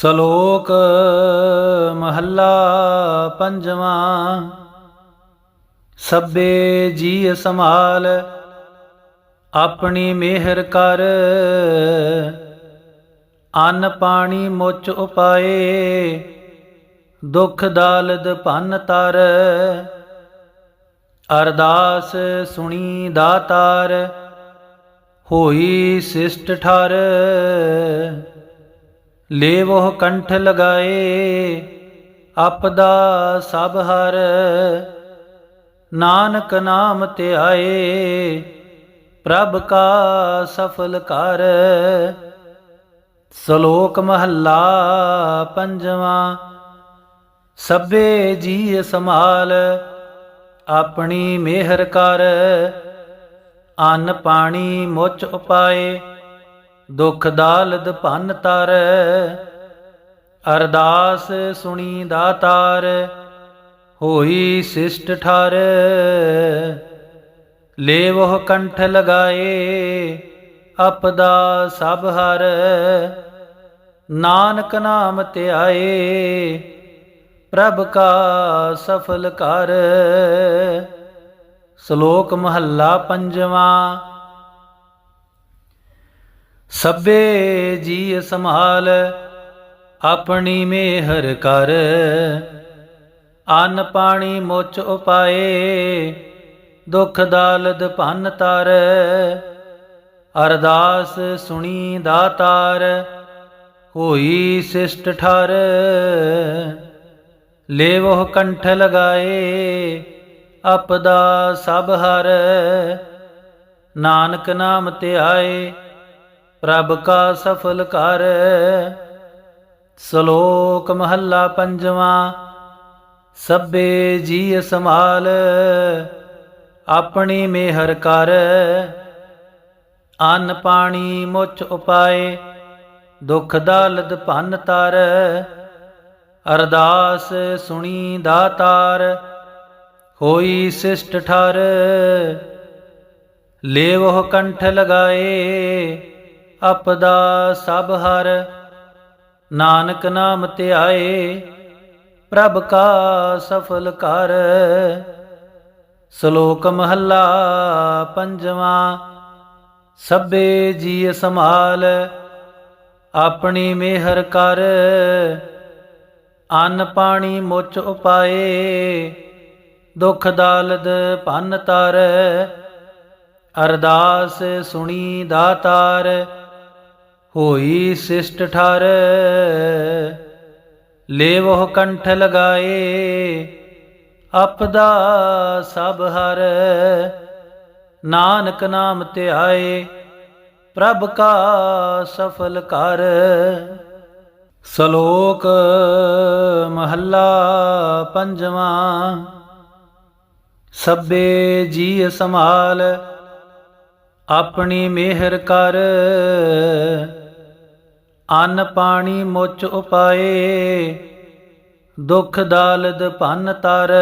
ਸ਼ਲੋਕ ਮਹੱਲਾ ਪੰਜਵਾਂ ਸਭੇ ਜੀ ਸੰਭਾਲ, ਆਪਣੀ ਮਿਹਰ ਕਰ। ਅੰਨ ਪਾਣੀ ਮੁੱਚ ਉਪਾਏ, ਦੁਖ ਦਾਲਦ ਭੰਨ ਤਰ। ਅਰਦਾਸ ਸੁਣੀ ਦਾਤਾਰ, ਹੋਈ ਸਿਸ਼ਟ ਠਰ। ਲੇਵੋ ਕੰਠ ਲਗਾਏ, ਆਪਦਾ ਸਭ ਹਰ ਨਾਨਕ ਨਾਮ ਧਿਆਏ ਪ੍ਰਭ ਕਾ ਸਫਲ ਕਰ ਸ਼ਲੋਕ ਮਹੱਲਾ ਪੰਜਵਾਂ, ਸਭੇ ਜੀ ਸੰਭਾਲ, ਆਪਣੀ ਮਿਹਰ ਕਰ। ਅੰਨ ਪਾਣੀ ਮੁੱਚ ਉਪਾਏ ਦੁਖ ਦਾਲਦ ਭੰਨ ਤਰ, ਅਰਦਾਸ ਸੁਣੀ ਦਾਤਾਰ ਹੋਈ ਸਿਸ਼ਟ ਠਰ। ਲੇਵਹ ਕੰਠ ਲਗਾਏ ਆਪਦਾ ਸਭ ਹਰ। ਨਾਨਕ ਨਾਮ ਧਿਆਏ, ਪ੍ਰਭ ਕਾ ਸਫਲ ਕਰ ਸ਼ਲੋਕ ਮਹੱਲਾ ਪੰਜਵਾਂ। ਸਭੇ ਜੀ ਸੰਭਾਲ, ਆਪਣੀ ਮਿਹਰ ਕਰ। ਅੰਨ ਪਾਣੀ ਮੁੱਚ ਉਪਾਏ, ਦੁਖ ਦਾਲਦ ਭੰਨ ਤਰ। ਅਰਦਾਸ ਸੁਣੀ ਦਾਤਾਰ, ਹੋਈ ਸਿਸ਼ਟ ਠਰ। ਲੇਵੋ ਕੰਠ ਲਗਾਏ ਆਪਦਾ ਸਭ ਹਰ। ਨਾਨਕ ਨਾਮ ਧਿਆਏ ਪ੍ਰਭ ਕਾ ਸਫਲ ਕਰ ਸ਼ਲੋਕ ਮਹੱਲਾ ਪੰਜਵਾਂ ਸਭੇ ਜੀ ਸੰਭਾਲ, ਆਪਣੀ ਮਿਹਰ ਕਰ। ਅੰਨ ਪਾਣੀ ਮੁੱਚ ਉਪਾਏ, ਦੁਖ ਦਾਲਦ ਭੰਨ ਤਰ। ਅਰਦਾਸ ਸੁਣੀ ਦਾਤਾਰ, ਹੋਈ ਸਿਸ਼ਟ ਠਰ। ਲੇਵੋ ਕੰਠ ਲਗਾਏ ਆਪਦਾ ਸਭ ਹਰ। ਨਾਨਕ ਨਾਮ ਧਿਆਏ, ਪ੍ਰਭ ਕਾ ਸਫਲ ਕਰ। ਸ਼ਲੋਕ ਮਹੱਲਾ ਪੰਜਵਾਂ, ਸਭੇ ਜੀ ਸੰਭਾਲ, ਆਪਣੀ ਮਿਹਰ ਕਰ। ਅੰਨ ਪਾਣੀ ਮੁੱਚ ਉਪਾਏ, ਦੁਖ ਦਾਲਦ ਭੰਨ ਤਰ। ਅਰਦਾਸ ਸੁਣੀ ਦਾਤਾਰ ਹੋਈ ਸਿਸ਼ਟ ਠਰ। ਲੇਵੋ ਕੰਠ ਲਗਾਏ, ਆਪਦਾ ਸਭ ਹਰ। ਨਾਨਕ ਨਾਮ ਧਿਆਏ, ਪ੍ਰਭ ਕਾ ਸਫਲ ਕਰ। ਸ਼ਲੋਕ ਮਹੱਲਾ ਪੰਜਵਾਂ, ਸਭੇ ਜੀ ਸੰਭਾਲ, ਆਪਣੀ ਮਿਹਰ ਕਰ। ਅੰਨ ਪਾਣੀ ਮੁੱਚ ਉਪਾਏ, ਦੁਖ ਦਾਲਦ ਭੰਨ ਤਰ।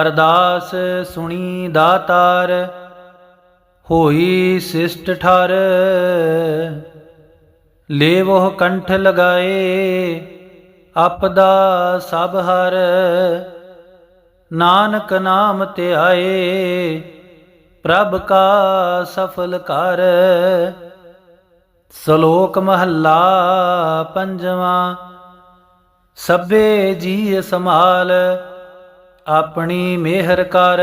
ਅਰਦਾਸ ਸੁਣੀ ਦਾਤਾਰ, ਹੋਈ ਸਿਸ਼ਟ ਠਰ। ਲੇਵੋਹ ਕੰਠ ਲਗਾਏ, ਆਪਦਾ ਸਭ ਹਰ। ਨਾਨਕ ਨਾਮ ਧਿਆਏ, ਪ੍ਰਭ ਕਾ ਸਫਲ ਕਰ। ਸ਼ਲੋਕ ਮਹੱਲਾ ਪੰਜਵਾਂ, ਸਭੇ ਜੀ ਸੰਭਾਲ, ਆਪਣੀ ਮਿਹਰ ਕਰ,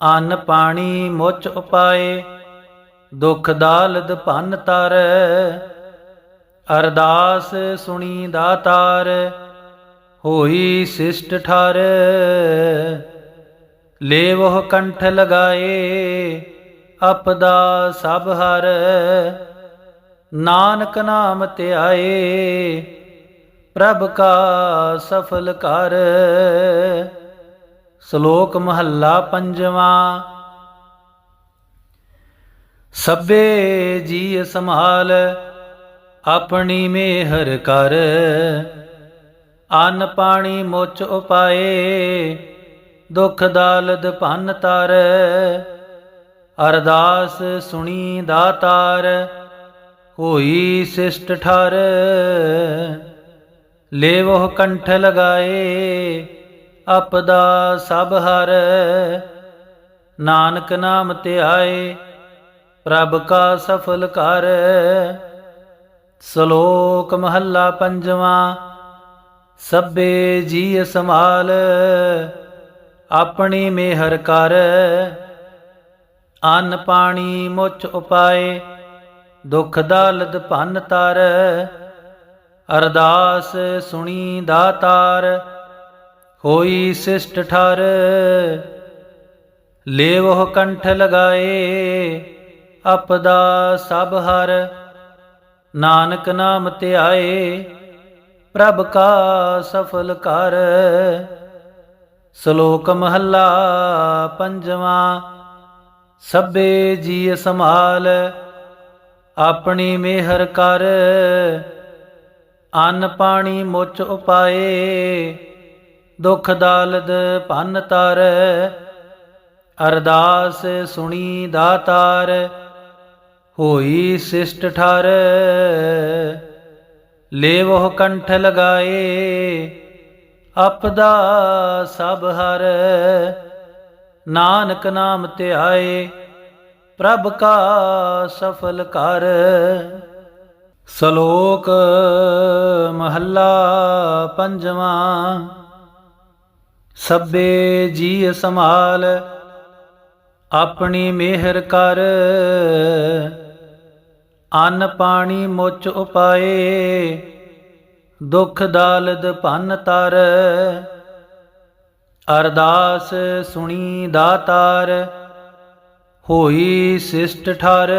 ਅੰਨ ਪਾਣੀ ਮੁੱਚ ਉਪਾਏ, ਦੁਖ ਦਾਲਦ ਭੰਨ ਤਰ, ਅਰਦਾਸ ਸੁਣੀ ਦਾਤਾਰ ਹੋਈ ਸਿਸ਼ਟ ਠਰ। ਲੇਵੋ ਕੰਠ ਲਗਾਏ ਆਪਦਾ ਸਭ ਹਰ। ਨਾਨਕ ਨਾਮ ਧਿਆਏ ਪ੍ਰਭ ਕਾ ਸਫਲ ਕਰ ਸ਼ਲੋਕ ਮਹੱਲਾ ਪੰਜਵਾਂ। ਸਭੇ ਜੀ ਸੰਭਾਲ, ਆਪਣੀ ਮਿਹਰ ਕਰ। ਅੰਨ ਪਾਣੀ ਮੁੱਚ ਉਪਾਏ, ਦੁਖ ਦਾਲਦ ਭੰਨ ਤਰ। ਅਰਦਾਸ ਸੁਣੀ ਦਾਤਾਰ, ਹੋਈ ਸਿਸ਼ਟ ਠਰ। ਲੇਵੋ ਕੰਠ ਲਗਾਏ, ਆਪਦਾ ਸਭ ਹਰ। ਨਾਨਕ ਨਾਮ ਧਿਆਏ, ਪ੍ਰਭ ਕਾ ਸਫਲ ਕਰ ਸ਼ਲੋਕ ਮਹੱਲਾ ਪੰਜਵਾਂ, ਸਭੇ ਜੀ ਸੰਭਾਲ, ਆਪਣੀ ਮਿਹਰ ਕਰ। ਅੰਨ ਪਾਣੀ ਮੁੱਚ ਉਪਾਏ, ਦੁਖ ਦਲਦ ਭੰਨ ਤਰ, ਅਰਦਾਸ ਸੁਣੀ ਦਾਤਾਰ ਹੋਈ ਸਿਸ਼ਟ ਠਰ। ਲੇਵੋ ਕੰਠ ਲਗਾਏ ਆਪਦਾ ਸਭ ਹਰ। ਨਾਨਕ ਨਾਮ ਧਿਆਏ, ਪ੍ਰਭ ਕਾ ਸਫਲ ਕਰ ਸ਼ਲੋਕ ਮਹੱਲਾ ਪੰਜਵਾਂ। ਸਭੇ ਜੀ ਸੰਭਾਲ, ਆਪਣੀ ਮਿਹਰ ਕਰ। ਅੰਨ ਪਾਣੀ ਮੁੱਚ ਉਪਾਏ, ਦੁਖ ਦਾਲਦ ਭੰਨ ਤਰ। ਅਰਦਾਸ ਸੁਣੀ ਦਾਤਾਰ, ਹੋਈ ਸਿਸ਼ਟ ਠਰ। ਲੇਵੋ ਕੰਠ ਲਗਾਏ ਆਪਦਾ ਸਭ ਹਰ। ਨਾਨਕ ਨਾਮ ਧਿਆਏ ਪ੍ਰਭ ਕਾ ਸਫਲ ਕਰ ਸ਼ਲੋਕ ਮਹੱਲਾ ਪੰਜਵਾਂ ਸਭੇ ਜੀ ਸੰਭਾਲ, ਆਪਣੀ ਮਿਹਰ ਕਰ। ਅੰਨ ਪਾਣੀ ਮੁੱਚ ਉਪਾਏ, ਦੁਖ ਦਾਲਦ ਭੰਨ ਤਰ। ਅਰਦਾਸ ਸੁਣੀ ਦਾਤਾਰ, ਹੋਈ ਸਿਸ਼ਟ ਠਰ।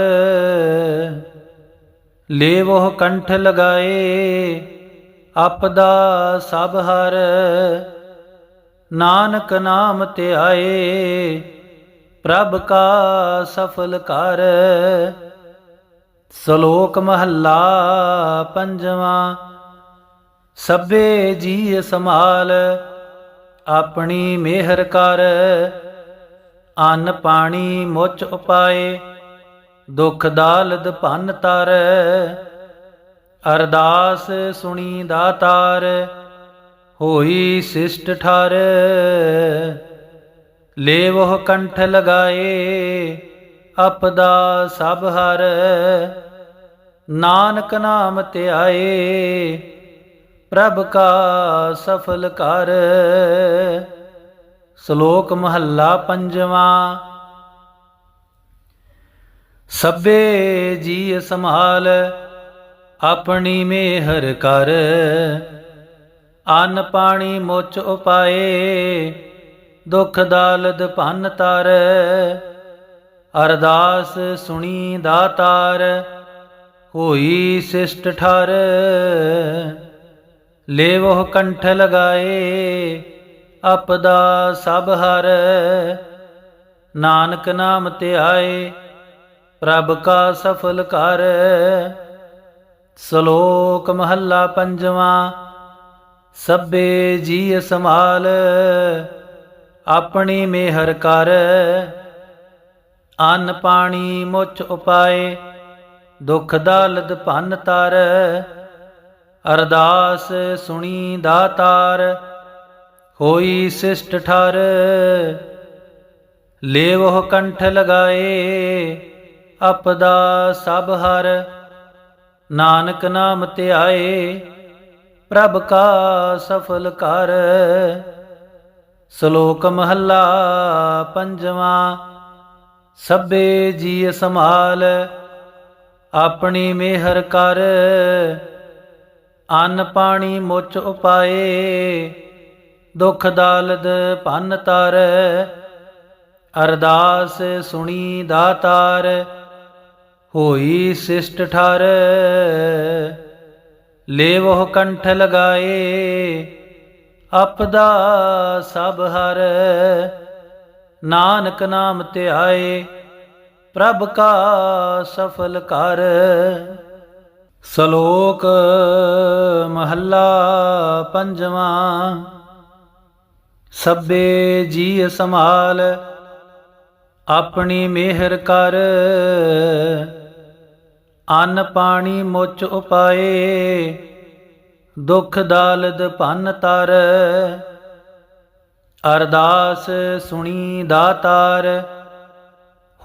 ਲੇਵੋ ਕੰਠ ਲਗਾਏ, ਆਪਦਾ ਸਭ ਹਰ। ਨਾਨਕ ਨਾਮ ਧਿਆਏ ਪ੍ਰਭ ਕਾ ਸਫਲ ਕਰ। ਸ਼ਲੋਕ ਮਹੱਲਾ ਪੰਜਵਾਂ, ਸਭੇ ਜੀ ਸਮਾਲ ਆਪਣੀ ਮਿਹਰ ਕਰ। ਅੰਨ ਪਾਣੀ ਮੁੱਚ ਉਪਾਏ, ਦੁਖ ਦਾਲਦ ਭੰਨ ਤਰ। ਅਰਦਾਸ ਸੁਣੀ ਦਾਤਾਰ ਹੋਈ ਸਿਸ਼ਟ ਠਰ। ਲੇਵੋ ਕੰਠ ਲਗਾਏ ਆਪਦਾ ਸਭ ਹਰ। ਨਾਨਕ ਨਾਮ ਧਿਆਏ ਪ੍ਰਭ ਕਾ ਸਫਲ ਕਰ। ਸ਼ਲੋਕ ਮਹੱਲਾ ਪੰਜਵਾਂ। ਸਭੇ ਜੀ ਸੰਭਾਲ, ਆਪਣੀ ਮਿਹਰ ਕਰ। ਅੰਨ ਪਾਣੀ ਮੁੱਚ ਉਪਾਏ, ਦੁਖ ਦਾਲਦ ਭੰਨ ਤਰ। ਅਰਦਾਸ ਸੁਣੀ ਦਾਤਾਰ, ਹੋਈ ਸਿਸ਼ਟ ਠਰ। ਲੇਵੋ ਕੰਠ ਲਗਾਏ, ਆਪਦਾ ਸਭ ਹਰ। ਨਾਨਕ ਨਾਮ ਧਿਆਏ, ਪ੍ਰਭ ਕਾ ਸਫਲ ਕਰ। ਸ਼ਲੋਕ ਮਹੱਲਾ ਪੰਜਵਾਂ, ਸਭੇ ਜੀ ਸੰਭਾਲ, ਆਪਣੀ ਮਿਹਰ ਕਰ। ਅੰਨ ਪਾਣੀ ਮੁੱਚ ਉਪਾਏ, ਦੁਖ ਦਾਲਦ ਭੰਨ ਤਰ। ਅਰਦਾਸ ਸੁਣੀ ਦਾਤਾਰ, ਹੋਈ ਸਿਸ਼ਟ ਠਰ। ਲੇਵਹ ਕੰਠ ਲਗਾਏ ਆਪਦਾ ਸਭ ਹਰ। ਨਾਨਕ ਨਾਮ ਧਿਆਏ, ਪ੍ਰਭ ਕਾ ਸਫਲ ਕਰ। ਸ਼ਲੋਕ ਮਹੱਲਾ ਪੰਜਵਾਂ, ਸਭੇ ਜੀ ਸੰਭਾਲ, ਆਪਣੀ ਮਿਹਰ ਕਰ। ਅੰਨ ਪਾਣੀ ਮੁੱਚ ਉਪਾਏ, ਦੁਖ ਦਾਲਦ ਭੰਨ ਤਰ, ਅਰਦਾਸ ਸੁਣੀ ਦਾਤਾਰ, ਹੋਈ ਸਿਸ਼ਟ ਠਰ। ਲੇਵੋ ਕੰਠ ਲਗਾਏ ਆਪਦਾ ਸਭ ਹਰ। ਨਾਨਕ ਨਾਮ ਧਿਆਏ, ਪ੍ਰਭ ਕਾ ਸਫਲ ਕਰ। ਸ਼ਲੋਕ ਮਹੱਲਾ ਪੰਜਵਾਂ ਸਭੇ ਜੀ ਸੰਭਾਲ, ਆਪਣੀ ਮਿਹਰ ਕਰ। ਅੰਨ ਪਾਣੀ ਮੁੱਚ ਉਪਾਏ, ਦੁਖ ਦਾਲਦ ਭੰਨ ਤਰ। ਅਰਦਾਸ ਸੁਣੀ ਦਾਤਾਰ,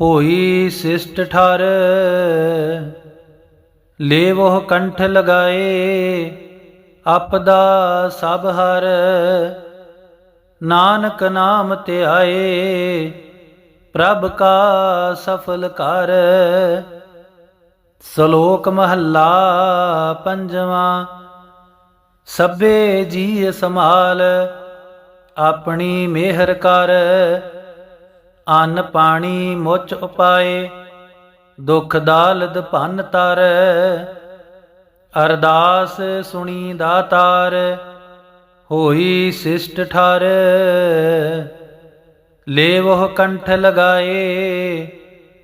ਹੋਈ ਸਿਸ਼ਟ ਠਰ। ਲੇਵੋ ਕੰਠ ਲਗਾਏ, ਆਪਦਾ ਸਭ ਹਰ ਨਾਨਕ ਨਾਮ ਧਿਆਏ, ਪ੍ਰਭ ਕਾ ਸਫਲ ਕਰ ਸ਼ਲੋਕ ਮਹੱਲਾ ਪੰਜਵਾਂ, ਸਭੇ ਜੀ ਸਮਾਲ ਆਪਣੀ ਮਿਹਰ ਕਰ। ਅੰਨ ਪਾਣੀ ਮੁੱਚ ਉਪਾਏ ਦੁਖ ਦਾਲਦ ਭੰਨ ਤਰ, ਅਰਦਾਸ ਸੁਣੀ ਦਾਤਾਰ, ਹੋਈ ਸਿਸ਼ਟ ਠਰ। ਲੇਵੋ ਕੰਠ ਲਗਾਏ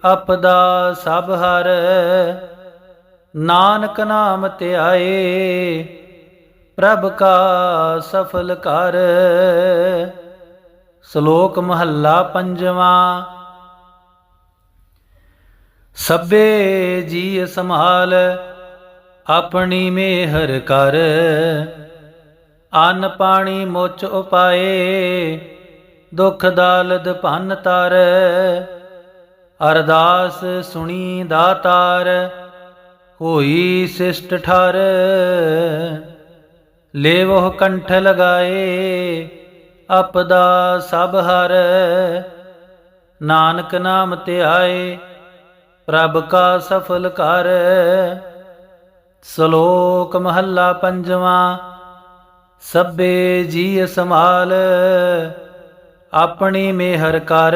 ਆਪਦਾ ਸਭ ਹਰ। ਨਾਨਕ ਨਾਮ ਧਿਆਏ, ਪ੍ਰਭ ਕਾ ਸਫਲ ਕਰ ਸ਼ਲੋਕ ਮਹੱਲਾ ਪੰਜਵਾਂ ਸਭੇ ਜੀ ਸੰਭਾਲ, ਆਪਣੀ ਮਿਹਰ ਕਰ। ਅੰਨ ਪਾਣੀ ਮੁੱਚ ਉਪਾਏ, ਦੁਖ ਦਾਲਦ ਭੰਨ ਤਰ। ਅਰਦਾਸ ਸੁਣੀ ਦਾਤਾਰ ਹੋਈ ਸਿਸ਼ਟ ਠਰ। ਲੇਵੋ ਕੰਠ ਲਗਾਏ ਆਪਦਾ ਸਭ ਹਰ। ਨਾਨਕ ਨਾਮ ਧਿਆਏ ਪ੍ਰਭ ਕਾ ਸਫਲ ਕਰ ਸ਼ਲੋਕ ਮਹੱਲਾ ਪੰਜਵਾਂ ਸਭੇ ਜੀ ਸੰਭਾਲ, ਆਪਣੀ ਮਿਹਰ ਕਰ,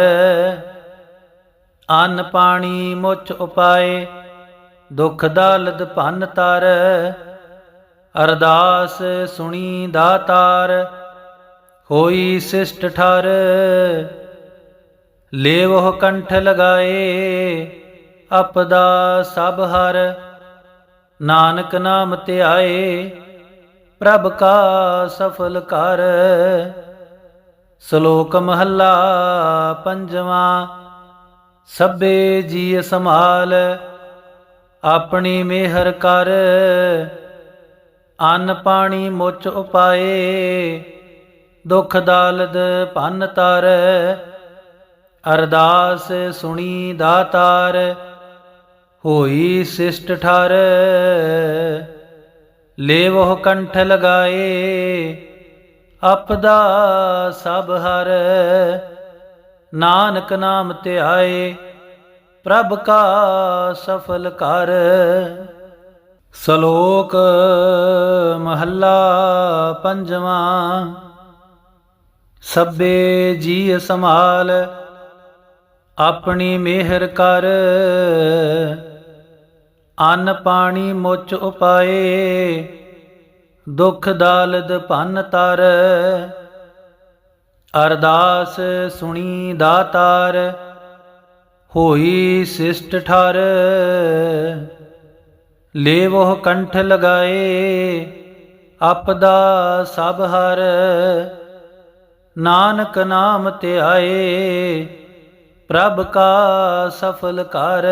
ਅੰਨ ਪਾਣੀ ਮੁੱਚ ਉਪਾਏ, ਦੁਖ ਦਾਲਦ ਭੰਨ ਤਰ, ਅਰਦਾਸ ਸੁਣੀ ਦਾਤਾਰ, ਹੋਈ ਸਿਸ਼ਟ ਠਰ ਲੇਵੋ ਕੰਠ ਲਗਾਏ ਆਪਦਾ ਸਭ ਹਰ। ਨਾਨਕ ਨਾਮ ਧਿਆਏ ਪ੍ਰਭ ਕਾ ਸਫਲ ਕਰ ਸ਼ਲੋਕ ਮਹੱਲਾ ਪੰਜਵਾਂ, ਸਭੇ ਜੀ ਸੰਭਾਲ, ਆਪਣੀ ਮਿਹਰ ਕਰ। ਅੰਨ ਪਾਣੀ ਮੁੱਚ ਉਪਾਏ, ਦੁਖ ਦਾਲਦ ਭੰਨ ਤਰ। ਅਰਦਾਸ ਸੁਣੀ ਦਾਤਾਰ ਹੋਈ ਸਿਸ਼ਟ ਠਰ। ਲੇਵੋ ਕੰਠ ਲਗਾਏ, ਆਪਦਾ ਸਭ ਹਰ। ਨਾਨਕ ਨਾਮ ਧਿਆਏ, ਪ੍ਰਭ ਕਾ ਸਫਲ ਕਰ ਸ਼ਲੋਕ ਮਹੱਲਾ ਪੰਜਵਾਂ। ਸਭੇ ਜੀ ਸੰਭਾਲ, ਆਪਣੀ ਮਿਹਰ ਕਰ। ਅੰਨ ਪਾਣੀ ਮੁੱਚ ਉਪਾਏ, ਦੁਖ ਦਾਲਦ ਭੰਨ ਤਰ। ਅਰਦਾਸ ਸੁਣੀ ਦਾਤਾਰ, ਹੋਈ ਸਿਸ਼ਟ ਠਰ। ਲੇਵੋ ਕੰਠ ਲਗਾਏ, ਆਪਦਾ ਸਭ ਹਰ। ਨਾਨਕ ਨਾਮ ਧਿਆਏ, ਪ੍ਰਭ ਕਾ ਸਫਲ ਕਰ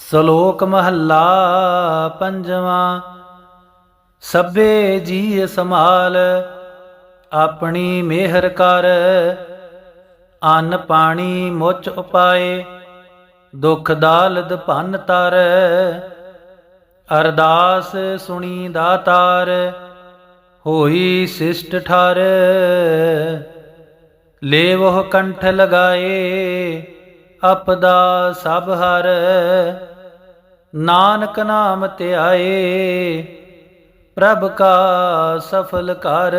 ਸ਼ਲੋਕ ਮਹੱਲਾ ਪੰਜਵਾਂ, ਸਭੇ ਜੀ ਸੰਭਾਲ, ਆਪਣੀ ਮਿਹਰ ਕਰ, ਅੰਨ ਪਾਣੀ ਮੁੱਚ ਉਪਾਏ, ਦੁਖ ਦਾਲਦ ਭੰਨ ਤਰ, ਅਰਦਾਸ ਸੁਣੀ ਦਾਤਾਰ ਹੋਈ ਸਿਸ਼ਟ ਠਰ। ਲੇਵੋ ਕੰਠ ਲਗਾਏ ਆਪਦਾ ਸਭ ਹਰ। ਨਾਨਕ ਨਾਮ ਧਿਆਏ ਪ੍ਰਭ ਕਾ ਸਫਲ ਕਰ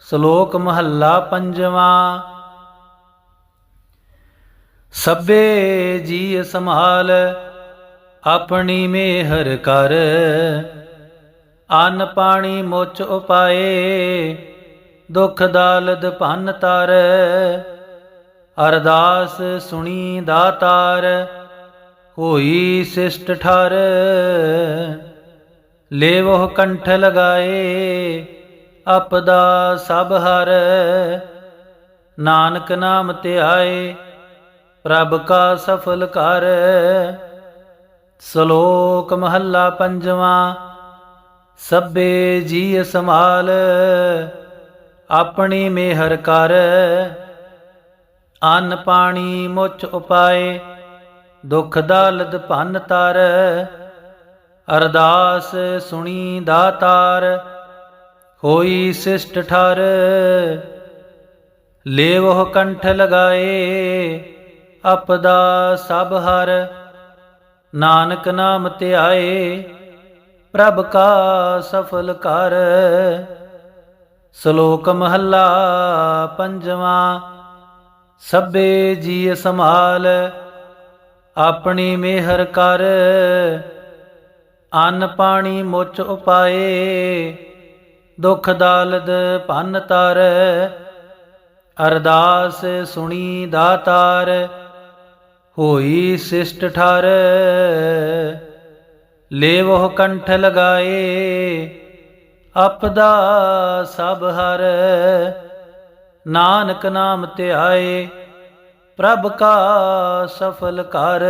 ਸ਼ਲੋਕ ਮਹੱਲਾ ਪੰਜਵਾਂ। ਸਭੇ ਜੀ ਸੰਭਾਲ, ਆਪਣੀ ਮਿਹਰ ਕਰ। ਅੰਨ ਪਾਣੀ ਮੁੱਚ ਉਪਾਏ, ਦੁਖ ਦਾਲਦ ਭੰਨ ਤਰ। ਅਰਦਾਸ ਸੁਣੀ ਦਾਤਾਰ, ਹੋਈ ਸਿਸ਼ਟ ਠਰ। ਲੇਵੋ ਕੰਠ ਲਗਾਏ ਆਪਦਾ ਸਭ ਹਰ। ਨਾਨਕ ਨਾਮ ਧਿਆਏ, ਪ੍ਰਭ ਕਾ ਸਫਲ ਕਰ। ਸ਼ਲੋਕ ਮਹੱਲਾ ਪੰਜਵਾਂ, ਸਭੇ ਜੀ ਸਮਾਲ ਆਪਣੀ ਮਿਹਰ ਕਰ। ਅੰਨ ਪਾਣੀ ਮੁੱਚ ਉਪਾਏ, ਦੁਖ ਦਾਲਦ ਭੰਨ ਤਰ, ਅਰਦਾਸ ਸੁਣੀ ਦਾਤਾਰ ਹੋਈ ਸਿਸ਼ਟ ਠਰ। ਲੇਵੋ ਕੰਠ ਲਗਾਏ ਅਪਦਾ ਸਭ ਹਰ। ਨਾਨਕ ਨਾਮ ਧਿਆਏ, ਪ੍ਰਭ ਕਾ ਸਫਲ ਕਰ। ਸ਼ਲੋਕ ਮਹੱਲਾ ਪੰਜਵਾਂ। ਸਭੇ ਜੀ ਸੰਭਾਲ, ਆਪਣੀ ਮਿਹਰ ਕਰ। ਅੰਨ ਪਾਣੀ ਮੁੱਚ ਉਪਾਏ, ਦੁਖ ਦਾਲਦ ਭੰਨ ਤਰ। ਅਰਦਾਸ ਸੁਣੀ ਦਾਤਾਰ, ਹੋਈ ਸਿਸ਼ਟ ਠਰ। ਲੇਵੋ ਕੰਠ ਲਗਾਏ ਆਪਦਾ ਸਭ ਹਰ। ਨਾਨਕ ਨਾਮ ਧਿਆਏ ਪ੍ਰਭ ਕਾ ਸਫਲ ਕਰ।